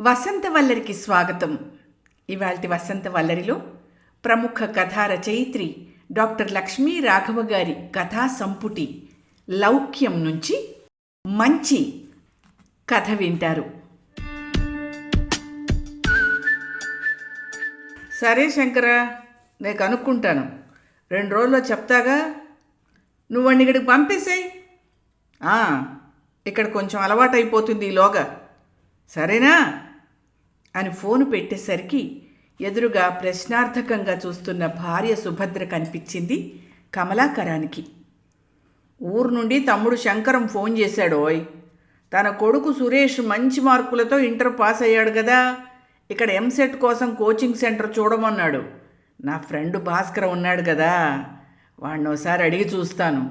వసంత వల్లరికి స్వాగతం. ఇవాల్టి వసంత వల్లరిలో ప్రముఖ కథా రచయిత్రి డాక్టర్ లక్ష్మీ రాఘవ గారి కథా సంపుటి లౌక్యం నుంచి మంచి కథ వింటారు. సరే శంకర నేను కనుక్కుంటాను రెండు రోజుల్లో చెప్తాగా? నువ్వు ఇక్కడికి పంపేసాయి. ఇక్కడ కొంచెం అలవాటైపోతుంది ఈలోగా. సరేనా? అని ఫోను పెట్టేసరికి ఎదురుగా ప్రశ్నార్థకంగా చూస్తున్న భార్య సుభద్ర కనిపించింది కమలాకరానికి. ఊరు నుండి తమ్ముడు శంకరం ఫోన్ చేశాడోయ్ తన కొడుకు సురేష్ మంచి మార్కులతో ఇంటర్ పాస్ అయ్యాడు కదా! ఇక్కడ ఎంసెట్ కోసం కోచింగ్ సెంటర్ చూడమన్నాడు. నా ఫ్రెండ్ భాస్కర్ ఉన్నాడు కదా! వాడిని ఒకసారి అడిగి చూస్తాను.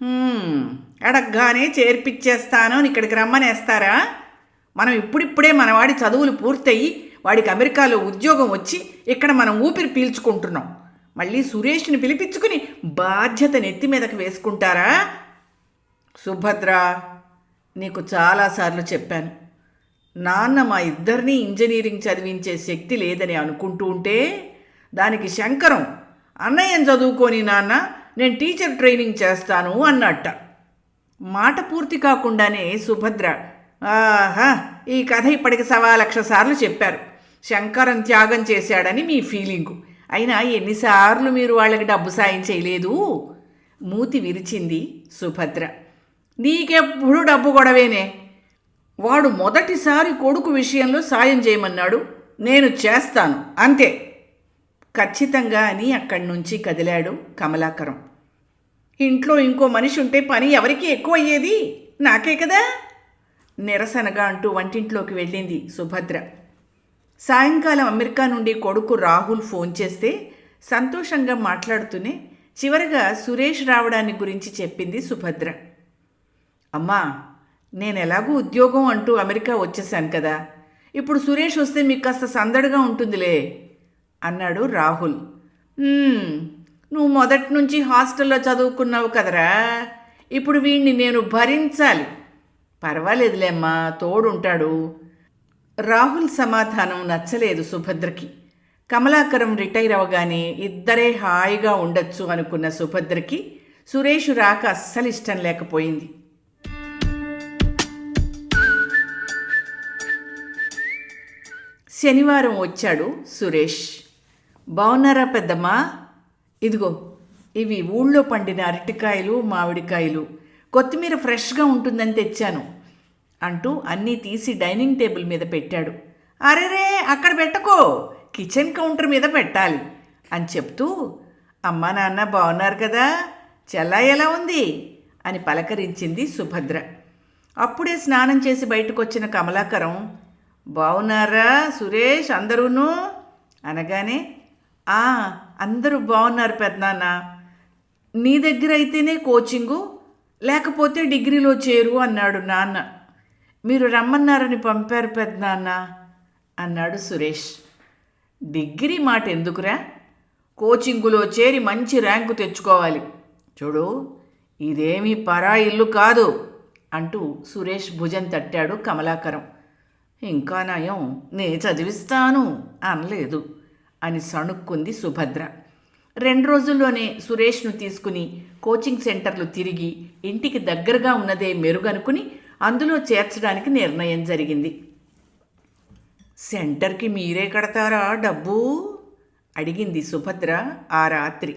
"హ్మ్, అడగ్గానే చేర్పిచ్చేస్తాను ఇక్కడికి రమ్మనేస్తారా? మనం ఇప్పుడిప్పుడే మనవాడి చదువులు పూర్తయి వాడికి అమెరికాలో ఉద్యోగం వచ్చి ఇక్కడ మనం ఊపిరి పీల్చుకుంటున్నాం. మళ్ళీ సురేష్ని పిలిపించుకుని బాధ్యత నెత్తి మీదకి వేసుకుంటారా? సుభద్ర నీకు చాలాసార్లు చెప్పాను. నాన్న మా ఇద్దరినీ ఇంజనీరింగ్ చదివించే శక్తి లేదని అనుకుంటూ ఉంటే దానికి శంకరం అన్నయ్యం చదువుకొని నాన్న నేను టీచర్ ట్రైనింగ్ చేస్తాను అన్నట్ట. మాట పూర్తి కాకుండానే సుభద్ర ఆహా ఈ కథ ఇప్పటికి సవా లక్ష సార్లు చెప్పారు. శంకరం త్యాగం చేశాడని మీ ఫీలింగు. అయినా ఎన్నిసార్లు మీరు వాళ్ళకి డబ్బు సాయం చేయలేదు? మూతి విరిచింది సుభద్ర. నీకెప్పుడు డబ్బు గొడవేనే? వాడు మొదటిసారి కొడుకు విషయంలో సాయం చేయమన్నాడు. నేను చేస్తాను అంతే. ఖచ్చితంగా అని అక్కడి నుంచి కదిలాడు కమలాకరం. ఇంట్లో ఇంకో మనిషి ఉంటే పని ఎవరికి ఎక్కువ అయ్యేది నాకే కదా? నిరసనగా అంటూ వంటింట్లోకి వెళ్ళింది సుభద్ర. సాయంకాలం అమెరికా నుండి కొడుకు రాహుల్ ఫోన్ చేస్తే సంతోషంగా మాట్లాడుతూనే చివరగా సురేష్ రావడాన్ని గురించి చెప్పింది సుభద్ర. అమ్మా నేను ఎలాగూ ఉద్యోగం అంటూ అమెరికా వచ్చేసాను కదా. ఇప్పుడు సురేష్ వస్తే మీకు కాస్త సందడిగా ఉంటుందిలే అన్నాడు రాహుల్. నువ్వు మొదటి నుంచి హాస్టల్లో చదువుకున్నావు కదరా. ఇప్పుడు వీణ్ణి నేను భరించాలి. పర్వాలేదులేమ్మా తోడుంటాడు. రాహుల్ సమాధానం నచ్చలేదు సుభద్రకి. కమలాకరం రిటైర్ అవగానే ఇద్దరే హాయిగా ఉండొచ్చు అనుకున్న సుభద్రకి సురేష్ రాక అస్సలు ఇష్టం లేకపోయింది. శనివారం వచ్చాడు సురేష్. బాగున్నారా పెద్దమ్మా? ఇదిగో ఇవి ఊళ్ళో పండిన అరటికాయలు మామిడికాయలు. కొత్తిమీర ఫ్రెష్గా ఉంటుందని తెచ్చాను అంటూ అన్నీ తీసి డైనింగ్ టేబుల్ మీద పెట్టాడు. అరేరే అక్కడ పెట్టకో కిచెన్ కౌంటర్ మీద పెట్టాలి అని చెప్తూ అమ్మా నాన్న బాగున్నారు కదా చెల్లా ఎలా ఉంది? అని పలకరించింది సుభద్ర. అప్పుడే స్నానం చేసి బయటకు వచ్చిన కమలాకరం బాగున్నారా సురేష్ అందరూను? అనగానే ఆ అందరూ బాగున్నారు పెద్దనాన్న. నీ దగ్గర అయితేనే కోచింగు లేకపోతే డిగ్రీలో చేరు అన్నాడు నాన్న. మీరు రమ్మన్నారని పంపారు పెద్దనాన్న అన్నాడు సురేష్. డిగ్రీ మాట ఎందుకురా? కోచింగులో చేరి మంచి ర్యాంకు తెచ్చుకోవాలి. చూడు ఇదేమీ పరా ఇల్లు కాదు అంటూ సురేష్ భుజం తట్టాడు కమలాకరం. ఇంకా నయం నే చదివిస్తాను అనలేదు అని సణుక్కుంది సుభద్ర. రెండు రోజుల్లోనే సురేష్ను తీసుకుని కోచింగ్ సెంటర్లు తిరిగి ఇంటికి దగ్గరగా ఉన్నదే మెరుగనుకుని అందులో చేర్చడానికి నిర్ణయం జరిగింది. సెంటర్కి మీరే కడతారా డబ్బు? అడిగింది సుభద్ర ఆ రాత్రి.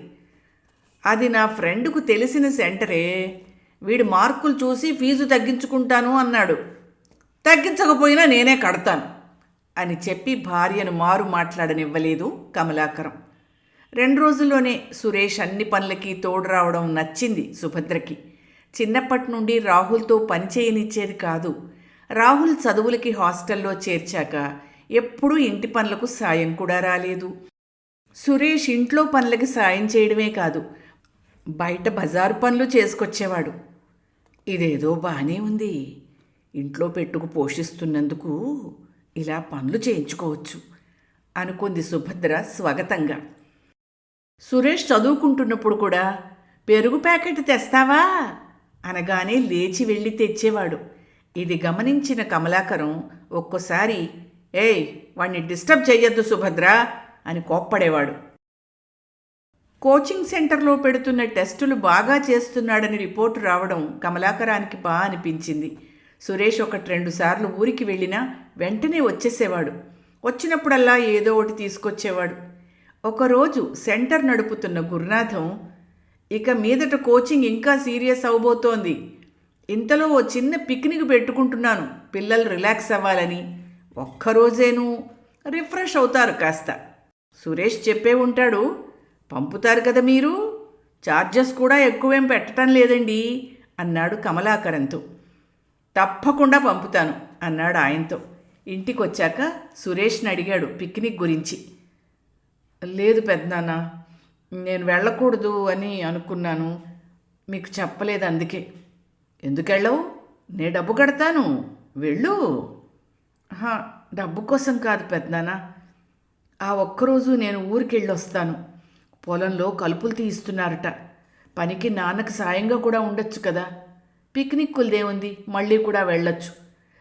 అది నా ఫ్రెండ్కు తెలిసిన సెంటరే. వీడి మార్కులు చూసి ఫీజు తగ్గించుకుంటాను అన్నాడు. తగ్గించకపోయినా నేనే కడతాను అని చెప్పి భార్యను మారు మాట్లాడనివ్వలేదు కమలాకరం. రెండు రోజుల్లోనే సురేష్ అన్ని పనులకి తోడు రావడం నచ్చింది సుభద్రకి. చిన్నప్పటి నుండి రాహుల్తో పని చేయనిచ్చేది కాదు. రాహుల్ చదువులకి హాస్టల్లో చేర్చాక ఎప్పుడూ ఇంటి పనులకు సాయం కూడా రాలేదు. సురేష్ ఇంట్లో పనులకి సాయం చేయడమే కాదు బయట బజారు పనులు చేసుకొచ్చేవాడు. ఇదేదో బాగానే ఉంది. ఇంట్లో పెట్టుకు పోషిస్తున్నందుకు ఇలా పనులు చేయించుకోవచ్చు అనుకుంది సుభద్ర స్వాగతంగా. సురేష్ చదువుకుంటున్నప్పుడు కూడా పెరుగు ప్యాకెట్ తెస్తావా? అనగానే లేచి వెళ్ళి తెచ్చేవాడు. ఇది గమనించిన కమలాకరం ఒక్కోసారి ఏయ్ వాణ్ణి డిస్టర్బ్ చెయ్యొద్దు సుభద్ర అని కోప్పడేవాడు. కోచింగ్ సెంటర్లో పెడుతున్న టెస్టులు బాగా చేస్తున్నాడని రిపోర్టు రావడం కమలాకరానికి బా అనిపించింది. సురేష్ ఒకటి రెండు సార్లు ఊరికి వెళ్ళినా వెంటనే వచ్చేసేవాడు. వచ్చినప్పుడల్లా ఏదో ఒకటి తీసుకొచ్చేవాడు. ఒకరోజు సెంటర్ నడుపుతున్న గురునాథం ఇక మీదట కోచింగ్ ఇంకా సీరియస్ అవబోతోంది. ఇంతలో ఓ చిన్న పిక్నిక్ పెట్టుకుంటున్నాను. పిల్లలు రిలాక్స్ అవ్వాలని. ఒక్కరోజేను రిఫ్రెష్ అవుతారు కాస్త. సురేష్ చెప్పే ఉంటాడు పంపుతారు కదా మీరు? చార్జెస్ కూడా ఎక్కువేం పెట్టడం లేదండి అన్నాడు కమలాకరంతో. తప్పకుండా పంపుతాను అన్నాడు ఆయనతో. ఇంటికొచ్చాక సురేష్ని అడిగాడు పిక్నిక్ గురించి. లేదు పెద్దనాన్న నేను వెళ్ళకూడదు అని అనుకున్నాను. మీకు చెప్పలేదు అందుకే. ఎందుకెళ్ళవు నే డబ్బు కడతాను. వెళ్ళు. డబ్బు కోసం కాదు పెద్దనాన్న. ఆ ఒక్కరోజు నేను ఊరికెళ్ళి వస్తాను పొలంలో కలుపులు తీయిస్తున్నారట. పనికి నాన్నకు సాయంగా కూడా ఉండొచ్చు కదా. పిక్నిక్ కులదేముంది మళ్ళీ కూడా వెళ్ళొచ్చు.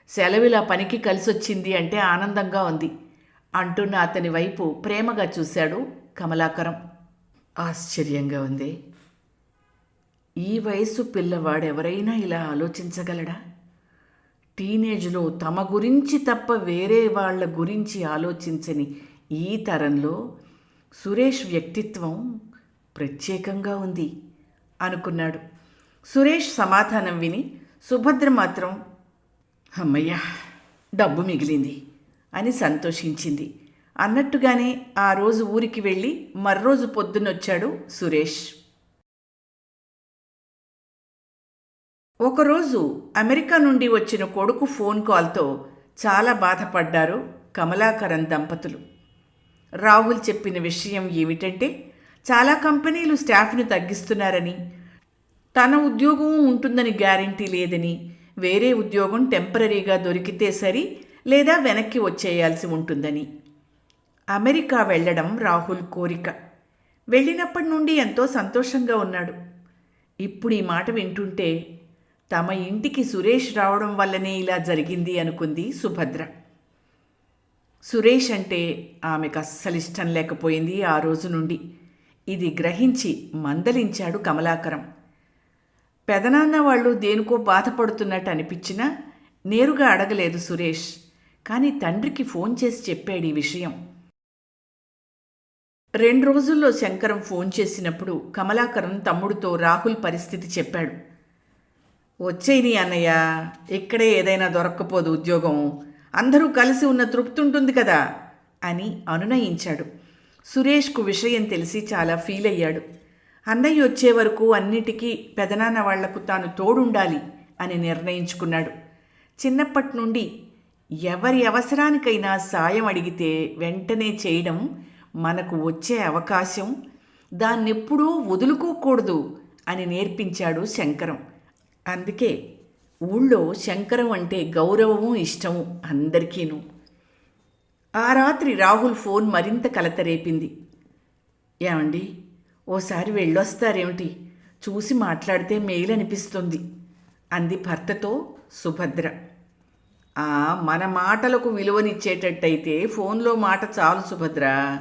సెలవిలా పనికి కలిసొచ్చింది అంటే ఆనందంగా ఉంది. అంటున్న అతని వైపు ప్రేమగా చూశాడు కమలాకరం. ఆశ్చర్యంగా ఉంది. ఈ వయసు పిల్లవాడెవరైనా ఇలా ఆలోచించగలడా? టీనేజ్లో తమ గురించి తప్ప వేరే వాళ్ళ గురించి ఆలోచించని ఈ తరంలో సురేష్ వ్యక్తిత్వం ప్రత్యేకంగా ఉంది అనుకున్నాడు. సురేష్ సమాధానం విని సుభద్ర మాత్రం అమ్మయ్యా డబ్బు మిగిలింది. అని సంతోషించింది. అన్నట్టుగానే ఆ రోజు ఊరికి వెళ్ళి మర్రోజు పొద్దునొచ్చాడు సురేష్. ఒకరోజు అమెరికా నుండి వచ్చిన కొడుకు ఫోన్ కాల్తో చాలా బాధపడ్డారు కమలాకరన్ దంపతులు. రాహుల్ చెప్పిన విషయం ఏమిటంటే చాలా కంపెనీలు స్టాఫ్ను తగ్గిస్తున్నారని తన ఉద్యోగం ఉంటుందని గ్యారంటీ లేదని వేరే ఉద్యోగం టెంపరీగా దొరికితే సరి లేదా వెనక్కి వచ్చేయాల్సి ఉంటుందని. అమెరికా వెళ్ళడం రాహుల్ కోరిక. వెళ్ళినప్పటి నుండి ఎంతో సంతోషంగా ఉన్నాడు. ఇప్పుడు ఈ మాట వింటుంటే తమ ఇంటికి సురేష్ రావడం వల్లనే ఇలా జరిగింది అనుకుంది సుభద్ర. సురేష్ అంటే ఆమెకు అస్సలు ఇష్టం లేకపోయింది ఆ రోజు నుండి. ఇది గ్రహించి మందలించాడు కమలాకరం. పెదనాన్న వాళ్ళు దేనికో బాధపడుతున్నట్టు అనిపించినా నేరుగా అడగలేదు సురేష్. కానీ తండ్రికి ఫోన్ చేసి చెప్పాడు ఈ విషయం. రెండు రోజుల్లో శంకరం ఫోన్ చేసినప్పుడు కమలాకరం తమ్ముడితో రాహుల్ పరిస్థితి చెప్పాడు. వచ్చేయి అన్నయ్య ఇక్కడే ఏదైనా దొరక్కపోదు ఉద్యోగం. అందరూ కలిసి ఉన్న తృప్తి ఉంటుంది కదా అని అనునయించాడు. సురేష్కు విషయం తెలిసి చాలా ఫీల్ అయ్యాడు. అన్నయ్య వచ్చే వరకు అన్నిటికీ పెదనాన్న వాళ్ళకు తాను తోడుండాలి అని నిర్ణయించుకున్నాడు. చిన్నప్పటి నుండి ఎవరి అవసరానికైనా సాయం అడిగితే వెంటనే చేయడం మనకు వచ్చే అవకాశం. దాన్నెప్పుడూ వదులుకోకూడదు అని నేర్పించాడు శంకరం. అందుకే ఊళ్ళో శంకరం అంటే గౌరవము ఇష్టము అందరికీను. ఆ రాత్రి రాహుల్ ఫోన్ మరింత కలతరేపింది. ఏమండి ఓసారి వెళ్ళొస్తారేమిటి? చూసి మాట్లాడితే మేలు అనిపిస్తుంది అంది భర్తతో సుభద్ర. మన మాటలకు విలువనిచ్చేటట్టయితే ఫోన్లో మాట చాలు సుభద్ర.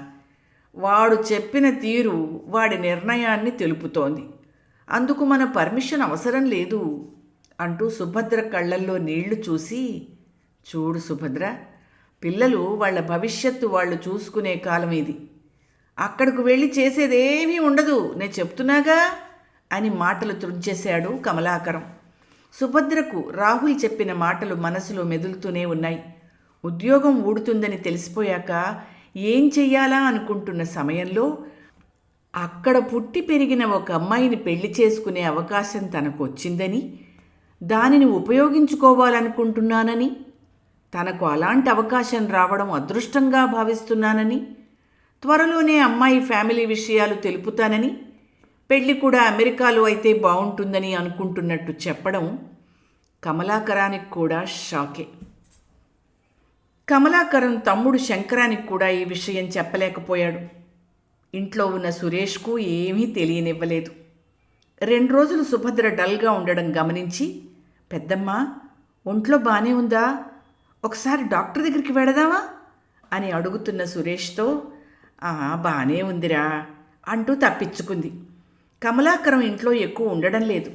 వాడు చెప్పిన తీరు వాడి నిర్ణయాన్ని తెలుపుతోంది. అందుకు మన పర్మిషన్ అవసరం లేదు అంటూ సుభద్ర కళ్ళల్లో నీళ్ళు చూసి చూడు సుభద్ర పిల్లలు వాళ్ళ భవిష్యత్తు వాళ్ళు చూసుకునే కాలం ఇది. అక్కడికి వెళ్ళి చేసేదేమీ ఉండదు నేను చెప్తున్నాగా అని మాటలు త్రుంచేశాడు కమలాకరం. సుభద్రకు రాహుల్ చెప్పిన మాటలు మనసులో మెదులుతూనే ఉన్నాయి. ఉద్యోగం ఊడుతుందని తెలిసిపోయాక ఏం చెయ్యాలా అనుకుంటున్న సమయంలో అక్కడ పుట్టి పెరిగిన ఒక అమ్మాయిని పెళ్ళి చేసుకునే అవకాశం తనకు వచ్చిందని దానిని ఉపయోగించుకోవాలనుకుంటున్నానని తనకు అలాంటి అవకాశం రావడం అదృష్టంగా భావిస్తున్నానని త్వరలోనే అమ్మాయి ఫ్యామిలీ విషయాలు తెలుపుతానని పెళ్ళి కూడా అమెరికాలో అయితే బాగుంటుందని అనుకుంటున్నట్టు చెప్పడం కమలాకరానికి కూడా షాకే. కమలాకరం తమ్ముడు శంకరానికి కూడా ఈ విషయం చెప్పలేకపోయాడు. ఇంట్లో ఉన్న సురేష్కు ఏమీ తెలియనివ్వలేదు. రెండు రోజులు సుభద్ర డల్గా ఉండడం గమనించి పెద్దమ్మ ఒంట్లో బాగానే ఉందా? ఒకసారి డాక్టర్ దగ్గరికి వెడదామా అని అడుగుతున్న సురేష్తో "ఆ, బాగానే ఉందిరా అంటూ తప్పించుకుంది. కమలాకరం ఇంట్లో ఎక్కువ ఉండడం లేదు.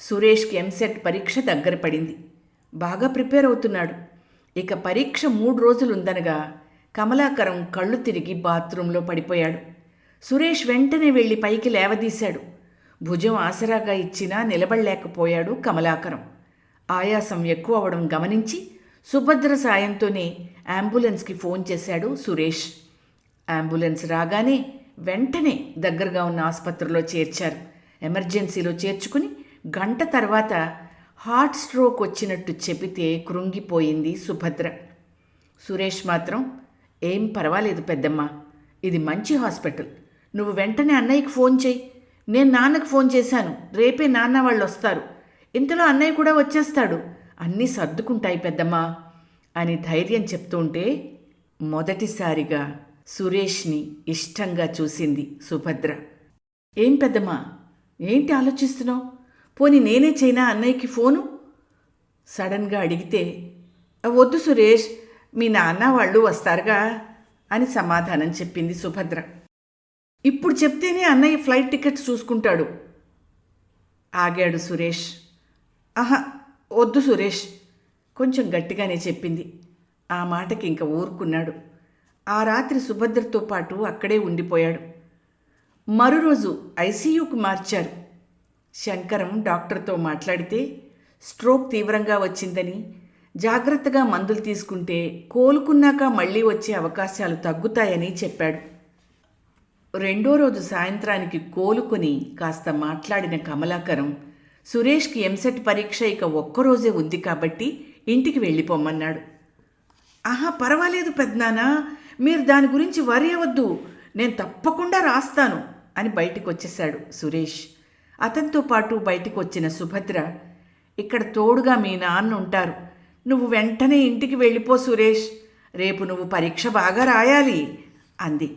సురేష్కి ఎంసెట్ పరీక్ష దగ్గర పడింది. బాగా ప్రిపేర్ అవుతున్నాడు. ఇక పరీక్ష మూడు రోజులు ఉందనగా కమలాకరం కళ్ళు తిరిగి బాత్రూంలో పడిపోయాడు. సురేష్ వెంటనే వెళ్ళి పైకి లేవదీశాడు. భుజం ఆసరాగా ఇచ్చినా నిలబడలేకపోయాడు కమలాకరం. ఆయాసం ఎక్కువ అవడం గమనించి సుభద్ర సాయంతోనే అంబులెన్స్కి ఫోన్ చేశాడు సురేష్. అంబులెన్స్ రాగానే వెంటనే దగ్గరగా ఉన్న ఆసుపత్రిలో చేర్చారు. ఎమర్జెన్సీలో చేర్చుకుని గంట తర్వాత హార్ట్ స్ట్రోక్ వచ్చినట్టు చెబితే కృంగిపోయింది సుభద్ర. సురేష్ మాత్రం ఏం పర్వాలేదు పెద్దమ్మ ఇది మంచి హాస్పిటల్. నువ్వు వెంటనే అన్నయ్యకి ఫోన్ చేయి. నేను నాన్నకు ఫోన్ చేశాను. రేపే నాన్న వాళ్ళు వస్తారు. ఇంతలో అన్నయ్య కూడా వచ్చేస్తాడు. అన్నీ సర్దుకుంటాయి పెద్దమ్మ అని ధైర్యం చెప్తుంటే మొదటిసారిగా సురేష్ని ఇష్టంగా చూసింది సుభద్ర. ఏం పెద్దమ్మా ఏంటి ఆలోచిస్తున్నావు? పోనీ నేనే చైనా అన్నయ్యకి ఫోను? సడన్గా అడిగితే వద్దు సురేష్ మీ నాన్న వాళ్ళు వస్తారుగా? అని సమాధానం చెప్పింది సుభద్ర. ఇప్పుడు చెప్తేనే అన్నయ్య ఫ్లైట్ టికెట్స్ చూసుకుంటాడు. ఆగాడు సురేష్. ఆహా వద్దు సురేష్ కొంచెం గట్టిగానే చెప్పింది. ఆ మాటకి ఇంక ఊరుకున్నాడు. ఆ రాత్రి సుభద్రతో పాటు అక్కడే ఉండిపోయాడు. మరోరోజు ఐసీయూకు మార్చారు. శంకరం డాక్టర్తో మాట్లాడితే స్ట్రోక్ తీవ్రంగా వచ్చిందని జాగ్రత్తగా మందులు తీసుకుంటే కోలుకున్నాక మళ్ళీ వచ్చే అవకాశాలు తగ్గుతాయని చెప్పాడు. రెండో రోజు సాయంత్రానికి కోలుకొని కాస్త మాట్లాడిన కమలాకరం సురేష్కి ఎంసెట్ పరీక్ష ఇక ఒక్కరోజే ఉంది కాబట్టి ఇంటికి వెళ్ళిపోమన్నాడు. ఆహా పర్వాలేదు పెద్దనానా మీరు దాని గురించి వరి అవ్వద్దు. నేను తప్పకుండా రాస్తాను అని బయటికి వచ్చేశాడు సురేష్. అతనితో పాటు బయటికి వచ్చిన సుభద్ర ఇక్కడ తోడుగా మీ నాన్న ఉంటారు. నువ్వు వెంటనే ఇంటికి వెళ్ళిపో సురేష్. రేపు నువ్వు పరీక్ష బాగా రాయాలి అంది.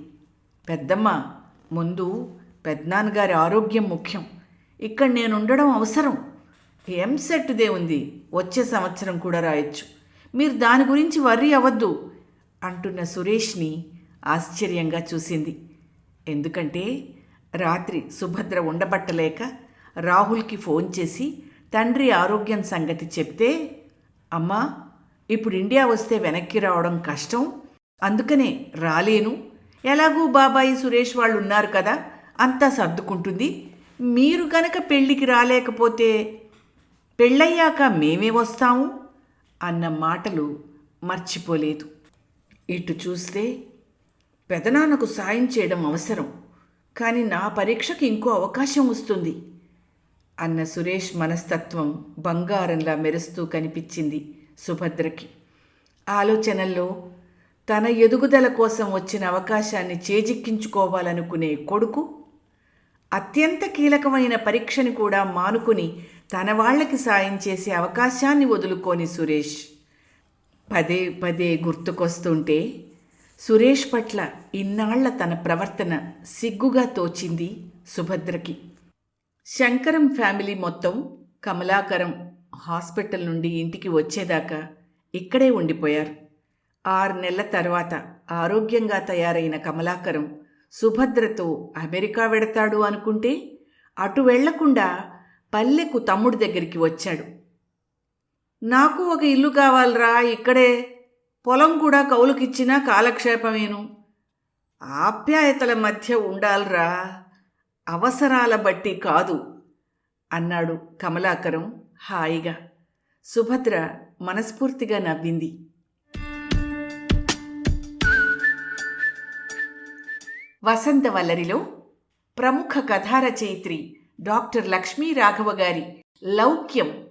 పెద్దమ్మ ముందు పెద్దనాన్నగారి ఆరోగ్యం ముఖ్యం. ఇక్కడ నేను ఉండడం అవసరం ఎంసెట్దే ఉంది. వచ్చే సంవత్సరం కూడా రాయొచ్చు. మీరు దాని గురించి వర్రీ అవ్వద్దు. అంటున్న సురేష్ని ఆశ్చర్యంగా చూసింది. ఎందుకంటే రాత్రి సుభద్ర ఉండబట్టలేక రాహుల్కి ఫోన్ చేసి తండ్రి ఆరోగ్యం సంగతి చెప్తే అమ్మా ఇప్పుడు ఇండియా వస్తే వెనక్కి రావడం కష్టం. అందుకనే రాలేను. ఎలాగూ బాబాయి సురేష్ వాళ్ళు ఉన్నారు కదా అంతా సర్దుకుంటుంది. మీరు కనుక పెళ్ళికి రాలేకపోతే పెళ్ళయ్యాక మేమే వస్తాము అన్న మాటలు మర్చిపోలేదు. ఇటు చూస్తే పెదనాన్నకు సాయం చేయడం అవసరం కానీ నా పరీక్షకి ఇంకో అవకాశం వస్తుంది అన్న సురేష్ మనస్తత్వం బంగారంలా మెరుస్తూ కనిపించింది సుభద్రకి. ఆలోచనల్లో తన ఎదుగుదల కోసం వచ్చిన అవకాశాన్ని చేజిక్కించుకోవాలనుకునే కొడుకు అత్యంత కీలకమైన పరీక్షని కూడా మానుకుని తన వాళ్ళకి సాయం చేసే అవకాశాన్ని వదులుకోని సురేష్. పదే పదే గుర్తుకొస్తుంటే సురేష్ పట్ల ఇన్నాళ్ళ తన ప్రవర్తన సిగ్గుగా తోచింది సుభద్రకి. శంకరం ఫ్యామిలీ మొత్తం కమలాకరం హాస్పిటల్ నుండి ఇంటికి వచ్చేదాకా ఇక్కడే ఉండిపోయారు. ఆరు నెలల తర్వాత ఆరోగ్యంగా తయారైన కమలాకరం సుభద్రతో అమెరికా వెడతాడు అనుకుంటే అటు వెళ్ళకుండా పల్లెకు తమ్ముడి దగ్గరికి వచ్చాడు. నాకు ఒక ఇల్లు కావాలరా ఇక్కడే. పొలం కూడా కౌలుకిచ్చినా కాలక్షేపమేను. ఆప్యాయతల మధ్య ఉండాలిరా. అవసరాల బట్టి కాదు అన్నాడు కమలాకరం హాయిగా. సుభద్ర మనస్ఫూర్తిగా నవ్వింది. వసంత వల్లరిలో ప్రముఖ కథా రచయిత్రి డాక్టర్ లక్ష్మీ రాఘవ గారి లౌక్యం.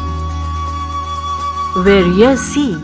where years see